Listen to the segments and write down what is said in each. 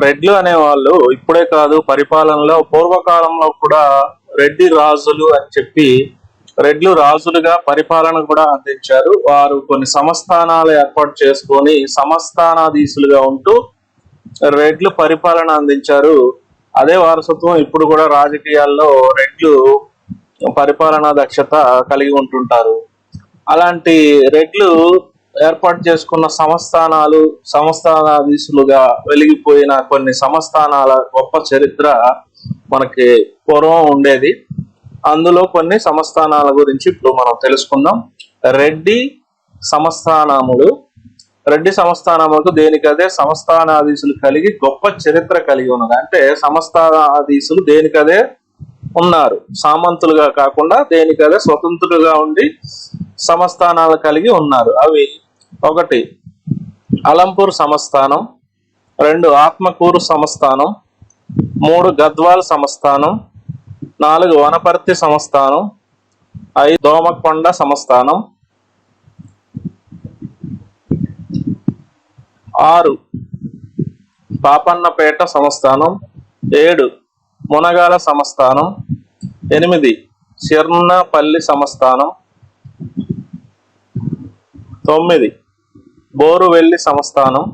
రెడ్లు అనే వాళ్ళు ఇప్పుడే కాదు పరిపాలనలో పూర్వకాలంలో కూడా రెడ్డి రాజులు అని చెప్పి రెడ్లు రాజులుగా పరిపాలన కూడా అందించారు. వారు కొన్ని సంస్థానాలు ఏర్పాటు చేసుకొని సంస్థానాధీశులుగా ఉంటూ రెడ్లు పరిపాలన అందించారు. అదే వారసత్వం ఇప్పుడు కూడా రాజకీయాల్లో రెడ్లు పరిపాలనా దక్షత కలిగి ఉంటుంటారు. అలాంటి రెడ్లు ఏర్పాటు చేసుకున్న సంస్థానాలు సంస్థానాధీశులుగా వెలిగిపోయిన కొన్ని సంస్థానాల గొప్ప చరిత్ర మనకి పూర్వం ఉండేది. అందులో కొన్ని సంస్థానాల గురించి ఇప్పుడు మనం తెలుసుకుందాం. రెడ్డి సంస్థానములు. రెడ్డి సంస్థానములకు దేనికదే సంస్థానాధీశులు కలిగి గొప్ప చరిత్ర కలిగి ఉన్నది. అంటే సంస్థానాధీశులు దేనికదే ఉన్నారు? సామంతులుగా కాకుండా దేనికదే స్వతంత్రులుగా ఉండి సంస్థానాలు కలిగి ఉన్నారు. అవి ఒకటి అలంపూర్ సంస్థానం రెండు ఆత్మకూరు సంస్థానం మూడు గద్వాల్ సంస్థానం నాలుగు వనపర్తి సంస్థానం ఐదు దోమకొండ సంస్థానం ఆరు పాపన్నపేట సంస్థానం ఏడు మునగాల సంస్థానం ఎనిమిది చిర్నపల్లి సంస్థానం తొమ్మిది బోరువెల్లి సంస్థానం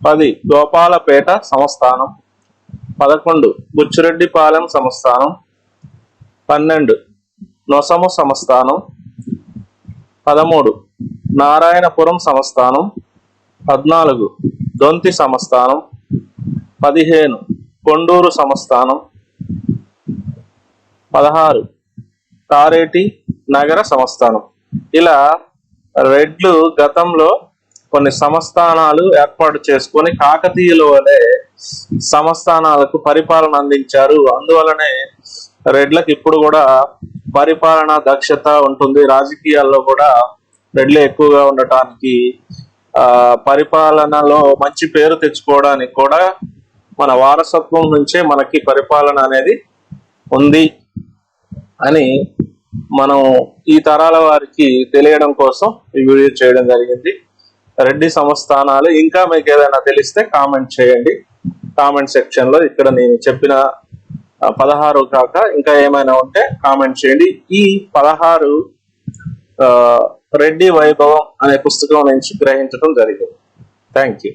పది గోపాలపేట సంస్థానం పదకొండు బుచ్చిరెడ్డిపాలెం సంస్థానం పన్నెండు నొసము సంస్థానం పదమూడు నారాయణపురం సంస్థానం పద్నాలుగు దొంతి సంస్థానం పదిహేను కొండూరు సంస్థానం పదహారు కారేటి నగర సంస్థానం. ఇలా రెడ్లు గతంలో కొన్ని సంస్థానాలు ఏర్పాటు చేసుకొని కాకతీయుల వలె సంస్థానాలకు పరిపాలన అందించారు. అందువలనే రెడ్లకు ఇప్పుడు కూడా పరిపాలన దక్షత ఉంటుంది. రాజకీయాల్లో కూడా రెడ్లు ఎక్కువగా ఉండటానికి ఆ పరిపాలనలో మంచి పేరు తెచ్చుకోవడానికి కూడా మన వారసత్వం నుంచే మనకి పరిపాలన అనేది ఉంది అని మనం ఈ తరాల వారికి తెలియడం కోసం ఈ వీడియో చేయడం జరిగింది. రెడ్డి సంస్థానాలు. ఇంకా మీకు ఏదైనా తెలిస్తే కామెంట్ చేయండి. కామెంట్ సెక్షన్లో ఇక్కడ నేను చెప్పిన పదహారు కాక ఇంకా ఏమైనా ఉంటే కామెంట్ చేయండి. ఈ పదహారు రెడ్డి వైభవం అనే పుస్తకం నుంచి గ్రహించడం జరిగింది. Thank you